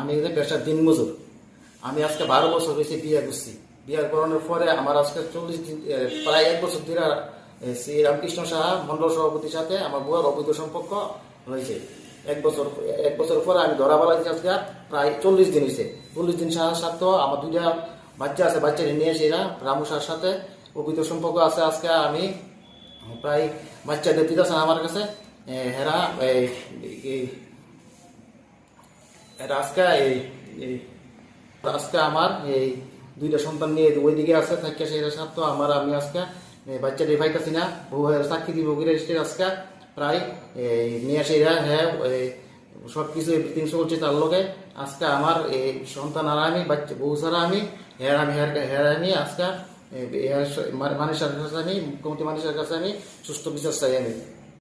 আমি যে পেশার দিন মজুর। আমি আজকে বারো বছর হয়েছে বিয়ে করছি। বিয়ে করানোর পরে আমার আজকে চল্লিশ দিন প্রায় এক বছর ধরে শ্রী রামকৃষ্ণ সাহা মন্ডল সভাপতির সাথে আমার বউয়ের অবৈধ সম্পর্ক হয়েছে। এক বছর এক বছর পরে আমি ধরা বলা আজকে প্রায় চল্লিশ দিন হয়েছে। চল্লিশ দিন সাহার সাথে আমার দুইটা বাচ্চা আছে, বাচ্চা নিয়ে এসে রামু সাহার সাথে। অবৈধ সম্পর্ক আছে আজকে আমি প্রায় বাচ্চা দিতে আমার কাছে। হেরা আজকে এই আজকে আমার এই দুইটা সন্তান নিয়ে ওইদিকে আছে থাকে সেটা সাথে আমার, আমি আজকে বাচ্চা রেফাইতেছি না, বউ চাকরি দিব আজকে, প্রায় এই নিয়ে আসে, এরা হ্যাঁ সব কিছু এভরিথিং চলছে তার লগে। আজকে আমার এই সন্তান আর আমি, বাচ্চা, বউ ছাড়া আমি হ্যাঁ আমি হ্যাঁ হ্যাঁ আমি, আজকে মানুষের কাছে আমি, মুখ্যমন্ত্রী মানুষের কাছে আমি সুস্থ বিচার চাই আমি।